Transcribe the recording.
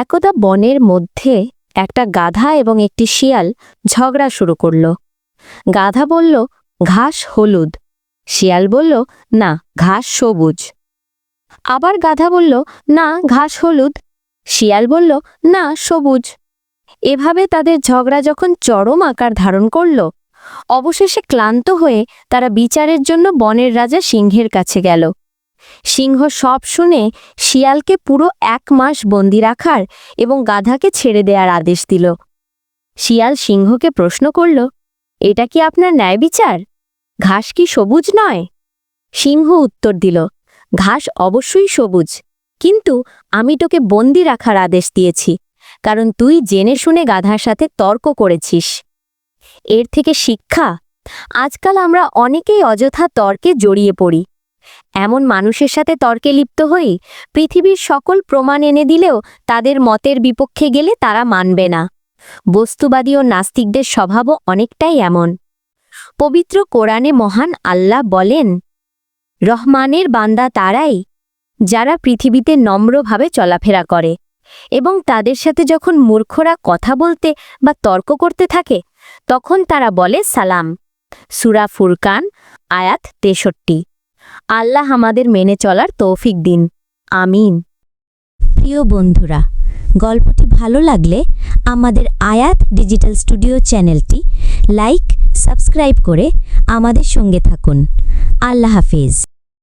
একদা বনের মধ্যে একটা গাধা এবং একটি শিয়াল ঝগড়া শুরু করল। গাধা বলল, ঘাস হলুদ। শিয়াল বলল, না, ঘাস সবুজ। আবার গাধা বলল, না, ঘাস হলুদ। শিয়াল বলল, না, সবুজ। এভাবে তাদের ঝগড়া যখন চরম আকার ধারণ করল, অবশেষে ক্লান্ত হয়ে তারা বিচারের জন্য বনের রাজা সিংহের কাছে গেল। সিংহ সব শুনে শিয়ালকে পুরো এক মাস বন্দি রাখার এবং গাধাকে ছেড়ে দেওয়ার আদেশ দিল। শিয়াল সিংহকে প্রশ্ন করল, এটা কি আপনার ন্যায় বিচার? ঘাস কি সবুজ নয়? সিংহ উত্তর দিল, ঘাস অবশ্যই সবুজ, কিন্তু আমি তোকে বন্দি রাখার আদেশ দিয়েছি, কারণ তুই জেনে শুনে গাধার সাথে তর্ক করেছিস। এর থেকে শিক্ষা, আজকাল আমরা অনেকেই অযথা তর্কে জড়িয়ে পড়ি এমন মানুষের সাথে তর্কে লিপ্ত হই, পৃথিবীর সকল প্রমাণ এনে দিলেও তাদের মতের বিপক্ষে গেলে তারা মানবে না। বস্তুবাদী ও নাস্তিকদের স্বভাবও অনেকটাই এমন। পবিত্র কোরআনে মহান আল্লাহ বলেন, রহমানের বান্দা তারাই যারা পৃথিবীতে নম্রভাবে চলাফেরা করে এবং তাদের সাথে যখন মূর্খরা কথা বলতে বা তর্ক করতে থাকে, তখন তারা বলে সালাম। সুরা ফুরকান, আয়াত তেষট্টি। আল্লাহ আমাদের মেনে চলার তৌফিক দিন। আমিন। প্রিয় বন্ধুরা, গল্পটি ভালো লাগলে আমাদের আয়াত ডিজিটাল স্টুডিও চ্যানেলটি লাইক, সাবস্ক্রাইব করে আমাদের সঙ্গে থাকুন। আল্লাহ হাফিজ।